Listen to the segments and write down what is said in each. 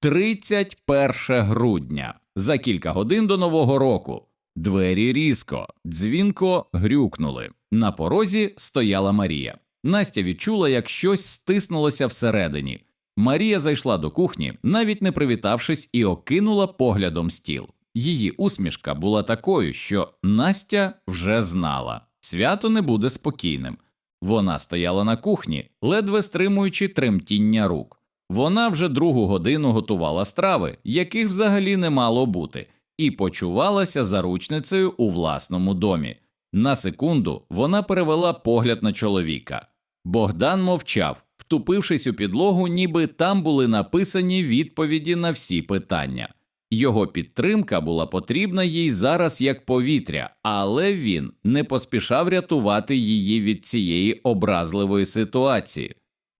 31 грудня. За кілька годин до нового року. Двері різко, дзвінко грюкнули. На порозі стояла Марія. Настя відчула, як щось стиснулося всередині. Марія зайшла до кухні, навіть не привітавшись, і окинула поглядом стіл. Її усмішка була такою, що Настя вже знала свято не буде спокійним. Вона стояла на кухні, ледве стримуючи тремтіння рук. Вона вже другу годину готувала страви, яких взагалі не мало бути, і почувалася заручницею у власному домі. На секунду вона перевела погляд на чоловіка. Богдан мовчав, втупившись у підлогу, ніби там були написані відповіді на всі питання. Його підтримка була потрібна їй зараз як повітря, але він не поспішав рятувати її від цієї образливої ситуації.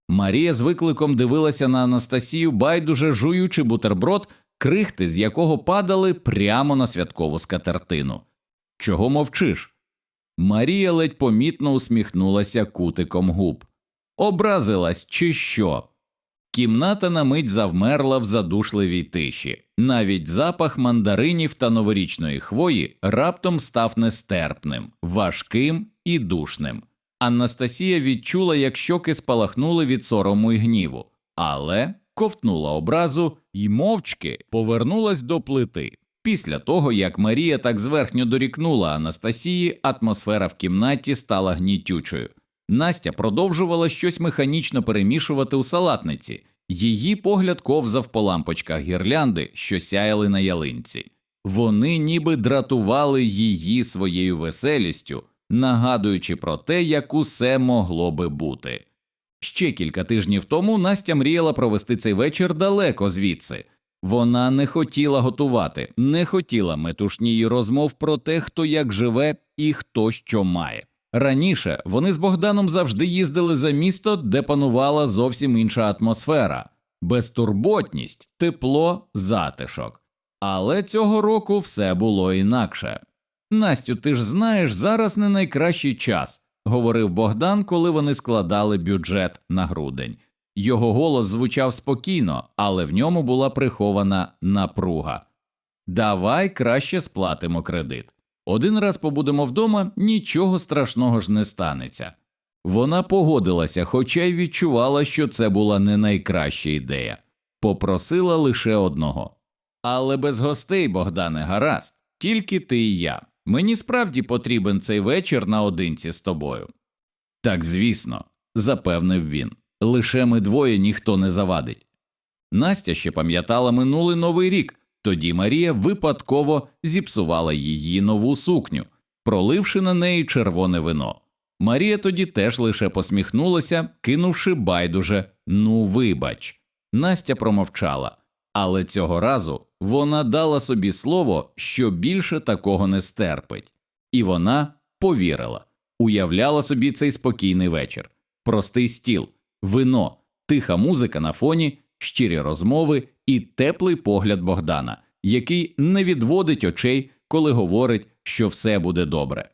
Марія з викликом дивилася на Анастасію, байдуже жуючи бутерброд, крихти з якого падали прямо на святкову скатертину. Чого мовчиш? Марія ледь помітно усміхнулася кутиком губ. Образилась чи що? Кімната на мить завмерла в задушливій тиші. Навіть запах мандаринів та новорічної хвої раптом став нестерпним, важким і душним. Анастасія відчула, як щоки спалахнули від сорому й гніву, але ковтнула образу і мовчки повернулась до плити. Після того, як Марія так зверхньо дорікнула Анастасії, атмосфера в кімнаті стала гнітючою. Настя продовжувала щось механічно перемішувати у салатниці. Її погляд ковзав по лампочках гірлянди, що сяяли на ялинці. Вони ніби дратували її своєю веселістю, нагадуючи про те, як усе могло би бути. Ще кілька тижнів тому Настя мріяла провести цей вечір далеко звідси. Вона не хотіла готувати, не хотіла метушнії розмов про те, хто як живе і хто що має. Раніше вони з Богданом завжди їздили за місто, де панувала зовсім інша атмосфера, безтурботність, тепло, затишок. Але цього року все було інакше. Настю, ти ж знаєш, зараз не найкращий час, говорив Богдан, коли вони складали бюджет на грудень. Його голос звучав спокійно, але в ньому була прихована напруга. Давай краще сплатимо кредит. Один раз побудемо вдома, нічого страшного ж не станеться. Вона погодилася, хоча й відчувала, що це була не найкраща ідея, попросила лише одного. Але без гостей, Богдане, гаразд, тільки ти і я. Мені справді потрібен цей вечір наодинці з тобою. Так, звісно, запевнив він. Лише ми двоє ніхто не завадить. Настя ще пам'ятала минулий новий рік, тоді Марія випадково зіпсувала її нову сукню, проливши на неї червоне вино. Марія тоді теж лише посміхнулася, кинувши байдуже ну, вибач. Настя промовчала, але цього разу вона дала собі слово, що більше такого не стерпить, і вона повірила, уявляла собі цей спокійний вечір, простий стіл, вино, тиха музика на фоні, щирі розмови і теплий погляд Богдана, який не відводить очей, коли говорить, що все буде добре.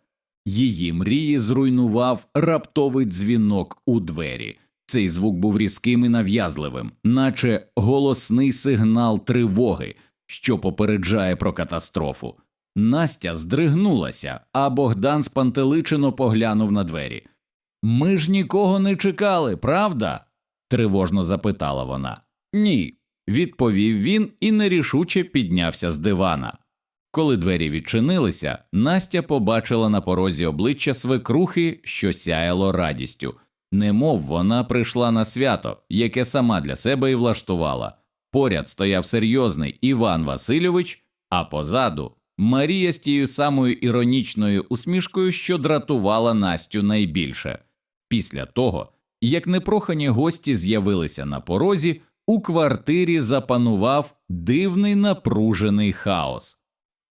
Її мрії зруйнував раптовий дзвінок у двері. Цей звук був різким і нав'язливим, наче голосний сигнал тривоги, що попереджає про катастрофу. Настя здригнулася, а Богдан спантеличено поглянув на двері. Ми ж нікого не чекали, правда? тривожно запитала вона. Ні, відповів він і нерішуче піднявся з дивана. Коли двері відчинилися, Настя побачила на порозі обличчя свекрухи, що сяяло радістю, немов вона прийшла на свято, яке сама для себе і влаштувала. Поряд стояв серйозний Іван Васильович, а позаду Марія з тією самою іронічною усмішкою, що дратувала Настю найбільше. Після того, як непрохані гості з'явилися на порозі, у квартирі запанував дивний напружений хаос.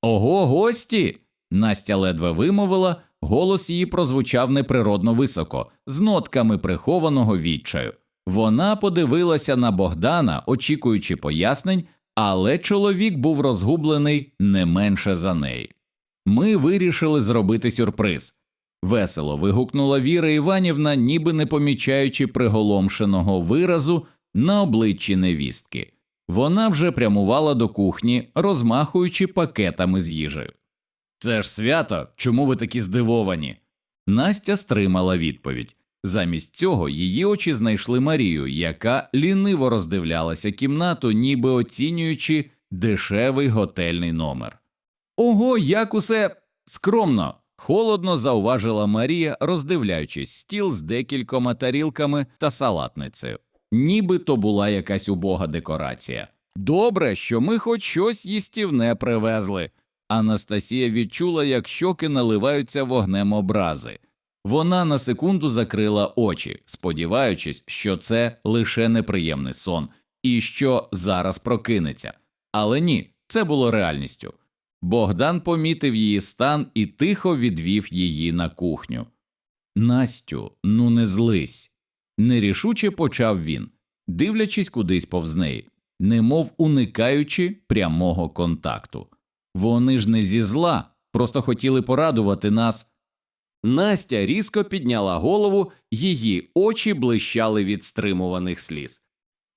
Ого, гості. Настя ледве вимовила, голос її прозвучав неприродно високо, з нотками прихованого відчаю. Вона подивилася на Богдана, очікуючи пояснень, але чоловік був розгублений не менше за неї. Ми вирішили зробити сюрприз. Весело вигукнула Віра Іванівна, ніби не помічаючи приголомшеного виразу на обличчі невістки. Вона вже прямувала до кухні, розмахуючи пакетами з їжею. Це ж свято, чому ви такі здивовані? Настя стримала відповідь. Замість цього її очі знайшли Марію, яка ліниво роздивлялася кімнату, ніби оцінюючи дешевий готельний номер. Ого, як усе скромно, холодно зауважила Марія, роздивляючись стіл з декількома тарілками та салатницею. Ніби то була якась убога декорація. Добре, що ми хоч щось їстівне привезли. Анастасія відчула, як щоки наливаються вогнем образи. Вона на секунду закрила очі, сподіваючись, що це лише неприємний сон і що зараз прокинеться. Але ні, це було реальністю. Богдан помітив її стан і тихо відвів її на кухню. Настю, ну не злись. Нерішуче почав він, дивлячись кудись повз неї, немов уникаючи прямого контакту. Вони ж не зі зла, просто хотіли порадувати нас. Настя різко підняла голову, її очі блищали від стримуваних сліз.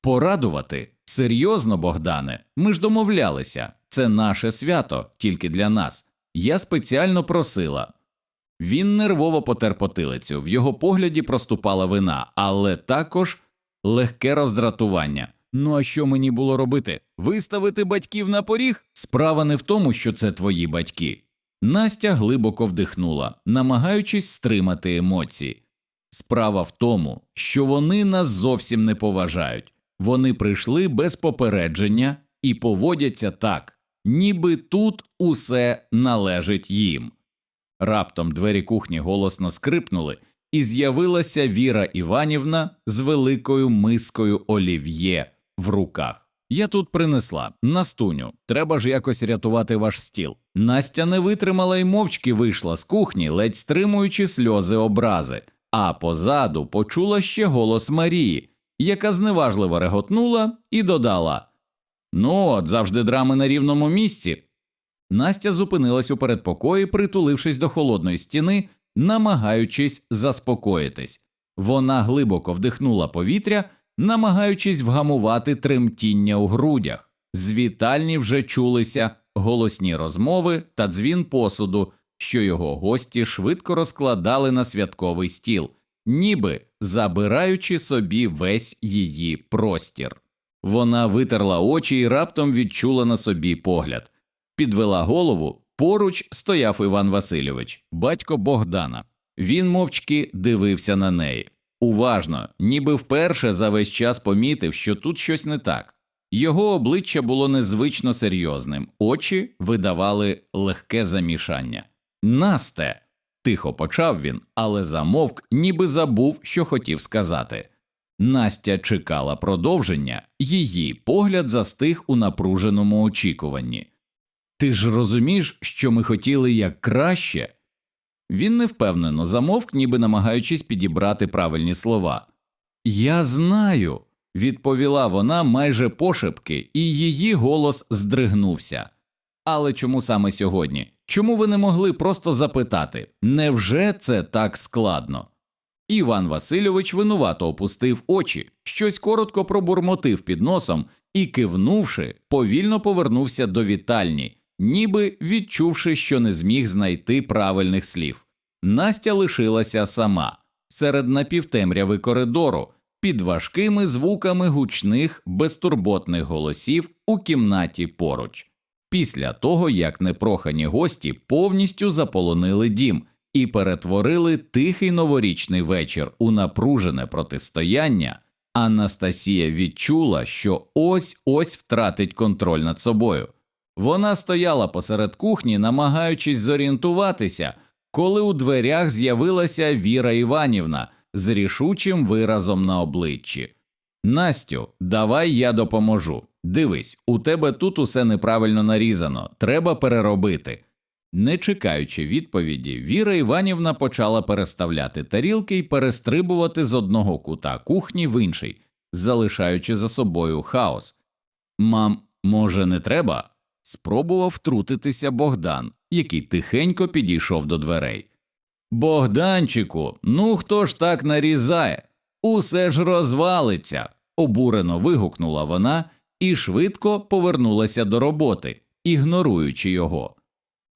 Порадувати? Серйозно, Богдане, ми ж домовлялися, це наше свято, тільки для нас. Я спеціально просила. Він нервово потер потилицю, в його погляді проступала вина, але також легке роздратування. Ну а що мені було робити? Виставити батьків на поріг? Справа не в тому, що це твої батьки. Настя глибоко вдихнула, намагаючись стримати емоції. Справа в тому, що вони нас зовсім не поважають. Вони прийшли без попередження і поводяться так, ніби тут усе належить їм. Раптом двері кухні голосно скрипнули, і з'явилася Віра Іванівна з великою мискою олів'є в руках. Я тут принесла Настуню. Треба ж якось рятувати ваш стіл. Настя не витримала і мовчки вийшла з кухні, ледь стримуючи сльози образи, а позаду почула ще голос Марії, яка зневажливо реготнула і додала Ну, от завжди драми на рівному місці. Настя зупинилась у передпокої, притулившись до холодної стіни, намагаючись заспокоїтись. Вона глибоко вдихнула повітря, намагаючись вгамувати тремтіння у грудях. З вітальні вже чулися голосні розмови та дзвін посуду, що його гості швидко розкладали на святковий стіл, ніби забираючи собі весь її простір. Вона витерла очі і раптом відчула на собі погляд. Підвела голову, поруч стояв Іван Васильович, батько Богдана. Він мовчки дивився на неї. Уважно, ніби вперше за весь час помітив, що тут щось не так. Його обличчя було незвично серйозним, очі видавали легке замішання. Насте. тихо почав він, але замовк, ніби забув, що хотів сказати. Настя чекала продовження, її погляд застиг у напруженому очікуванні. Ти ж розумієш, що ми хотіли як краще? Він невпевнено замовк, ніби намагаючись підібрати правильні слова. Я знаю, відповіла вона майже пошепки, і її голос здригнувся. Але чому саме сьогодні? Чому ви не могли просто запитати невже це так складно? Іван Васильович винувато опустив очі, щось коротко пробурмотив під носом і, кивнувши, повільно повернувся до вітальні, ніби відчувши, що не зміг знайти правильних слів. Настя лишилася сама серед напівтемряви коридору, під важкими звуками гучних, безтурботних голосів у кімнаті поруч. Після того, як непрохані гості повністю заполонили дім і перетворили тихий новорічний вечір у напружене протистояння, Анастасія відчула, що ось ось втратить контроль над собою. Вона стояла посеред кухні, намагаючись зорієнтуватися, коли у дверях з'явилася Віра Іванівна з рішучим виразом на обличчі. Настю, давай я допоможу. Дивись, у тебе тут усе неправильно нарізано, треба переробити. Не чекаючи відповіді, Віра Іванівна почала переставляти тарілки і перестрибувати з одного кута кухні в інший, залишаючи за собою хаос. Мам, може, не треба? Спробував втрутитися Богдан, який тихенько підійшов до дверей. Богданчику, ну хто ж так нарізає? Усе ж розвалиться, обурено вигукнула вона і швидко повернулася до роботи, ігноруючи його.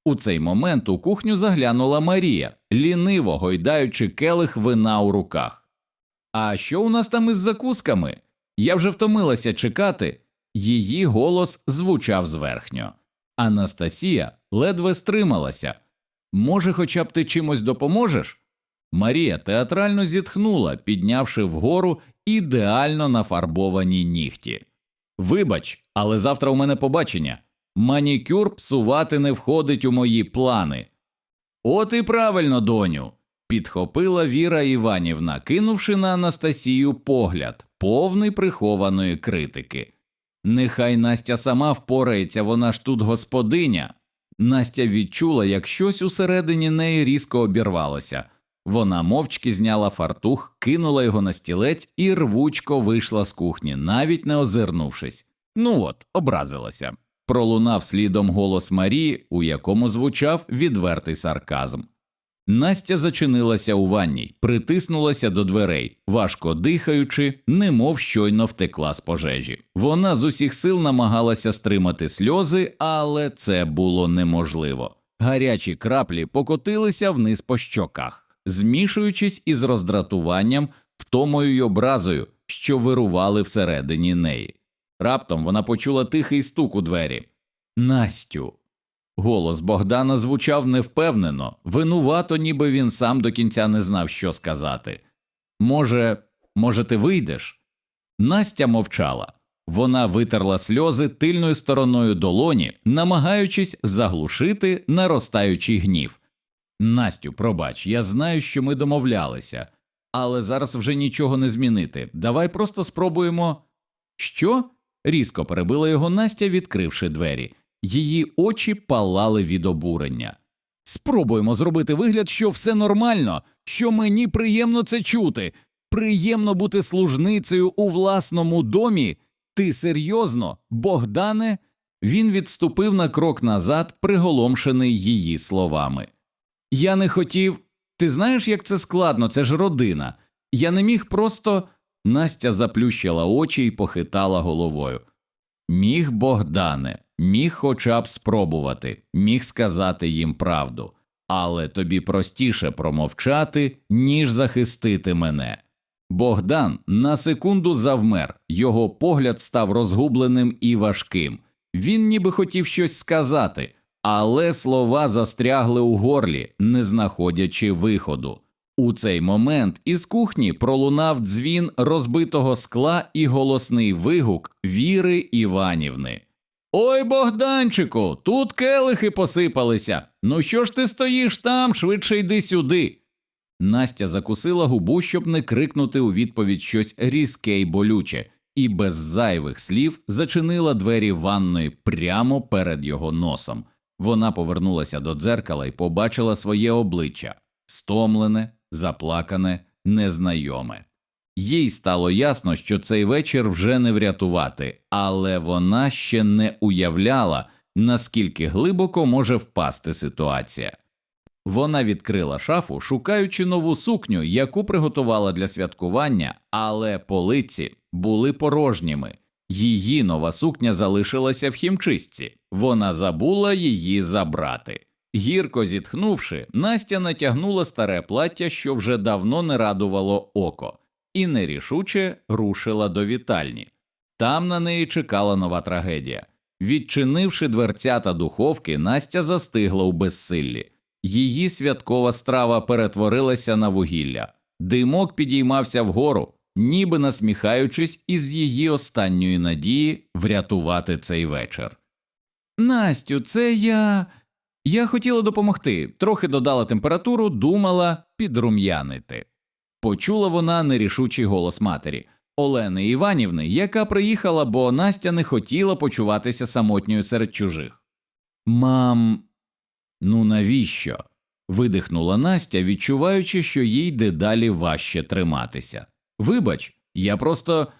У цей момент у кухню заглянула Марія, ліниво гойдаючи келих вина у руках. А що у нас там із закусками? Я вже втомилася чекати. Її голос звучав зверхньо. Анастасія ледве стрималася. Може, хоча б ти чимось допоможеш? Марія театрально зітхнула, піднявши вгору ідеально нафарбовані нігті. Вибач, але завтра у мене побачення. Манікюр псувати не входить у мої плани. От і правильно, доню. підхопила Віра Іванівна, кинувши на Анастасію погляд, повний прихованої критики. Нехай Настя сама впорається, вона ж тут господиня. Настя відчула, як щось усередині неї різко обірвалося. Вона мовчки зняла фартух, кинула його на стілець і рвучко вийшла з кухні, навіть не озирнувшись. Ну от, образилася. Пролунав слідом голос Марії, у якому звучав відвертий сарказм. Настя зачинилася у ванній, притиснулася до дверей, важко дихаючи, немов щойно втекла з пожежі. Вона з усіх сил намагалася стримати сльози, але це було неможливо. Гарячі краплі покотилися вниз по щоках, змішуючись із роздратуванням, втомою й образою, що вирували всередині неї. Раптом вона почула тихий стук у двері. Настю. Голос Богдана звучав невпевнено, винувато, ніби він сам до кінця не знав, що сказати. Може, може, ти вийдеш? Настя мовчала. Вона витерла сльози тильною стороною долоні, намагаючись заглушити наростаючий гнів. Настю, пробач, я знаю, що ми домовлялися, але зараз вже нічого не змінити. Давай просто спробуємо. Що? різко перебила його Настя, відкривши двері. Її очі палали від обурення. Спробуємо зробити вигляд, що все нормально, що мені приємно це чути. Приємно бути служницею у власному домі. Ти серйозно, Богдане? Він відступив на крок назад, приголомшений її словами. Я не хотів. Ти знаєш, як це складно, це ж родина. Я не міг просто. Настя заплющила очі і похитала головою. Міг Богдане, міг хоча б спробувати, міг сказати їм правду, але тобі простіше промовчати, ніж захистити мене. Богдан на секунду завмер, його погляд став розгубленим і важким. Він ніби хотів щось сказати, але слова застрягли у горлі, не знаходячи виходу. У цей момент із кухні пролунав дзвін розбитого скла і голосний вигук Віри Іванівни. Ой, Богданчику, тут келихи посипалися. Ну що ж ти стоїш там, швидше йди сюди. Настя закусила губу, щоб не крикнути у відповідь щось різке й болюче, і без зайвих слів зачинила двері ванної прямо перед його носом. Вона повернулася до дзеркала і побачила своє обличчя стомлене, заплакане, незнайоме. Їй стало ясно, що цей вечір вже не врятувати, але вона ще не уявляла, наскільки глибоко може впасти ситуація. Вона відкрила шафу, шукаючи нову сукню, яку приготувала для святкування, але полиці були порожніми. Її нова сукня залишилася в хімчистці, вона забула її забрати. Гірко зітхнувши, Настя натягнула старе плаття, що вже давно не радувало око, і нерішуче рушила до вітальні. Там на неї чекала нова трагедія. Відчинивши дверцята духовки, Настя застигла у безсиллі. Її святкова страва перетворилася на вугілля, димок підіймався вгору, ніби насміхаючись із її останньої надії врятувати цей вечір. Настю, це я. Я хотіла допомогти, трохи додала температуру, думала підрум'янити. Почула вона нерішучий голос матері Олени Іванівни, яка приїхала, бо Настя не хотіла почуватися самотньою серед чужих. Мам, ну навіщо? видихнула Настя, відчуваючи, що їй дедалі важче триматися. Вибач, я просто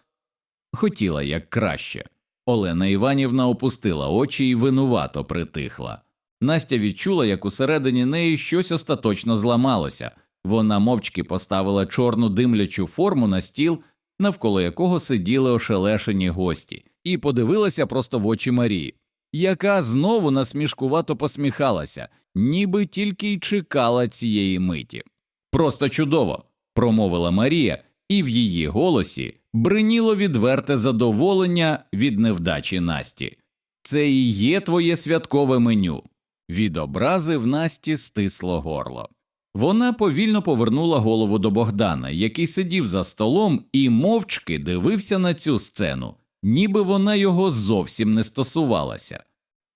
хотіла як краще. Олена Іванівна опустила очі і винувато притихла. Настя відчула, як усередині неї щось остаточно зламалося. Вона мовчки поставила чорну димлячу форму на стіл, навколо якого сиділи ошелешені гості, і подивилася просто в очі Марії, яка знову насмішкувато посміхалася, ніби тільки й чекала цієї миті. Просто чудово, промовила Марія, і в її голосі бриніло відверте задоволення від невдачі Насті. Це і є твоє святкове меню. Від образи в Насті стисло горло. Вона повільно повернула голову до Богдана, який сидів за столом і мовчки дивився на цю сцену, ніби вона його зовсім не стосувалася.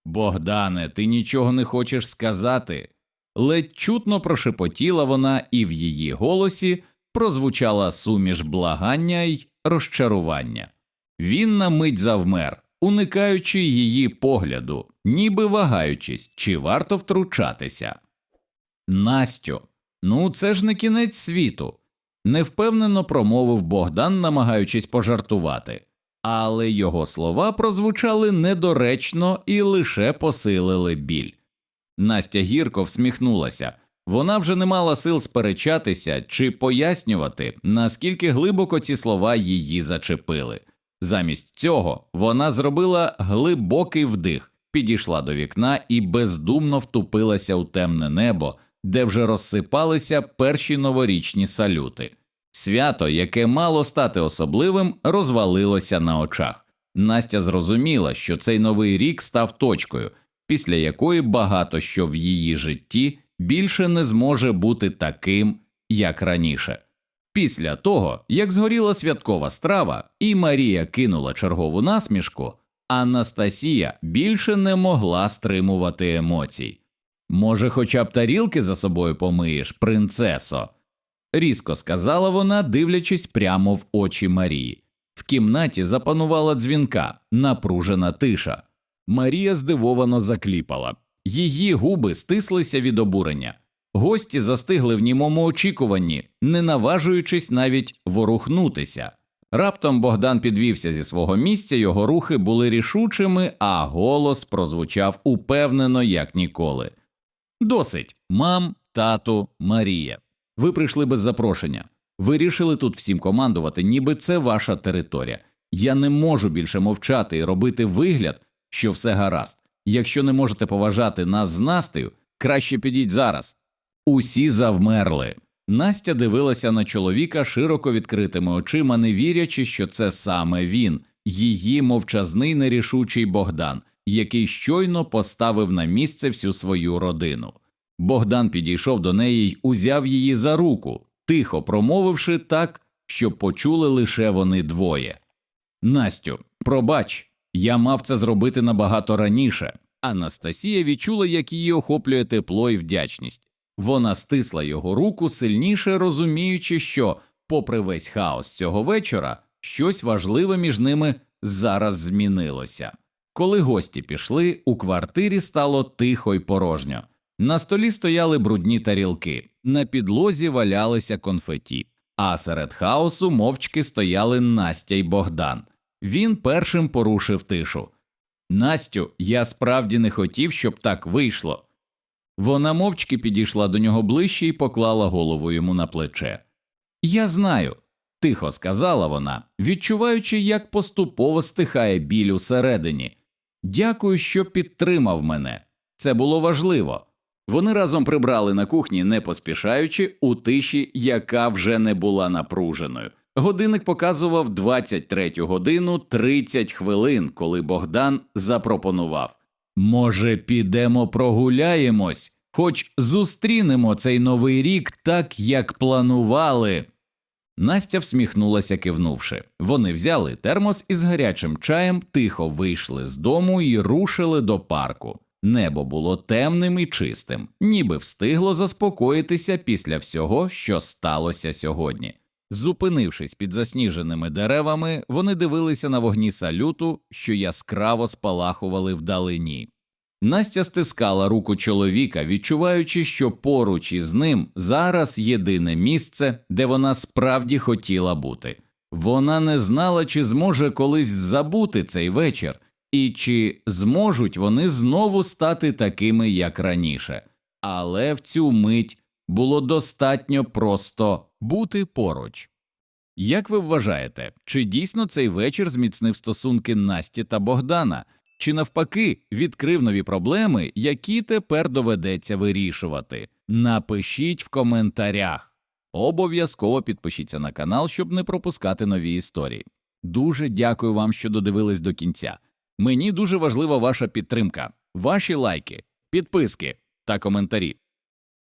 Богдане, ти нічого не хочеш сказати? Ледь чутно прошепотіла вона, і в її голосі прозвучала суміш благання й розчарування. Він на мить завмер, уникаючи її погляду, ніби вагаючись, чи варто втручатися. Настю, ну це ж не кінець світу, невпевнено промовив Богдан, намагаючись пожартувати, але його слова прозвучали недоречно і лише посилили біль. Настя гірко всміхнулася. Вона вже не мала сил сперечатися чи пояснювати, наскільки глибоко ці слова її зачепили. Замість цього вона зробила глибокий вдих, підійшла до вікна і бездумно втупилася у темне небо, де вже розсипалися перші новорічні салюти. Свято, яке мало стати особливим, розвалилося на очах. Настя зрозуміла, що цей новий рік став точкою, після якої багато що в її житті більше не зможе бути таким, як раніше. Після того, як згоріла святкова страва, і Марія кинула чергову насмішку, Анастасія більше не могла стримувати емоцій. Може, хоча б тарілки за собою помиєш, принцесо? різко сказала вона, дивлячись прямо в очі Марії. В кімнаті запанувала дзвінка, напружена тиша. Марія здивовано закліпала. Її губи стислися від обурення. Гості застигли в німому очікуванні, не наважуючись навіть ворухнутися. Раптом Богдан підвівся зі свого місця, його рухи були рішучими, а голос прозвучав упевнено, як ніколи. Досить, мам, тату, Марія. Ви прийшли без запрошення. Вирішили тут всім командувати, ніби це ваша територія. Я не можу більше мовчати і робити вигляд, що все гаразд. Якщо не можете поважати нас з Настею, краще підіть зараз. Усі завмерли. Настя дивилася на чоловіка широко відкритими очима, не вірячи, що це саме він, її мовчазний нерішучий Богдан, який щойно поставив на місце всю свою родину. Богдан підійшов до неї й узяв її за руку, тихо промовивши так, щоб почули лише вони двоє. Настю, пробач, я мав це зробити набагато раніше. Анастасія відчула, як її охоплює тепло і вдячність. Вона стисла його руку сильніше, розуміючи, що, попри весь хаос цього вечора, щось важливе між ними зараз змінилося. Коли гості пішли, у квартирі стало тихо й порожньо. На столі стояли брудні тарілки, на підлозі валялися конфеті, а серед хаосу мовчки стояли Настя й Богдан. Він першим порушив тишу. Настю, я справді не хотів, щоб так вийшло. Вона мовчки підійшла до нього ближче і поклала голову йому на плече. Я знаю, тихо сказала вона, відчуваючи, як поступово стихає біль усередині. Дякую, що підтримав мене. Це було важливо. Вони разом прибрали на кухні, не поспішаючи, у тиші, яка вже не була напруженою. Годинник показував 23 годину 30 хвилин, коли Богдан запропонував Може, підемо прогуляємось, хоч зустрінемо цей новий рік так, як планували. Настя всміхнулася, кивнувши. Вони взяли термос із гарячим чаєм, тихо вийшли з дому і рушили до парку. Небо було темним і чистим, ніби встигло заспокоїтися після всього, що сталося сьогодні. Зупинившись під засніженими деревами, вони дивилися на вогні салюту, що яскраво спалахували вдалині. Настя стискала руку чоловіка, відчуваючи, що поруч із ним зараз єдине місце, де вона справді хотіла бути. Вона не знала, чи зможе колись забути цей вечір, і чи зможуть вони знову стати такими, як раніше. Але в цю мить було достатньо просто бути поруч. Як ви вважаєте, чи дійсно цей вечір зміцнив стосунки Насті та Богдана, чи навпаки відкрив нові проблеми, які тепер доведеться вирішувати? Напишіть в коментарях. Обов'язково підпишіться на канал, щоб не пропускати нові історії. Дуже дякую вам, що додивились до кінця. Мені дуже важлива ваша підтримка, ваші лайки, підписки та коментарі.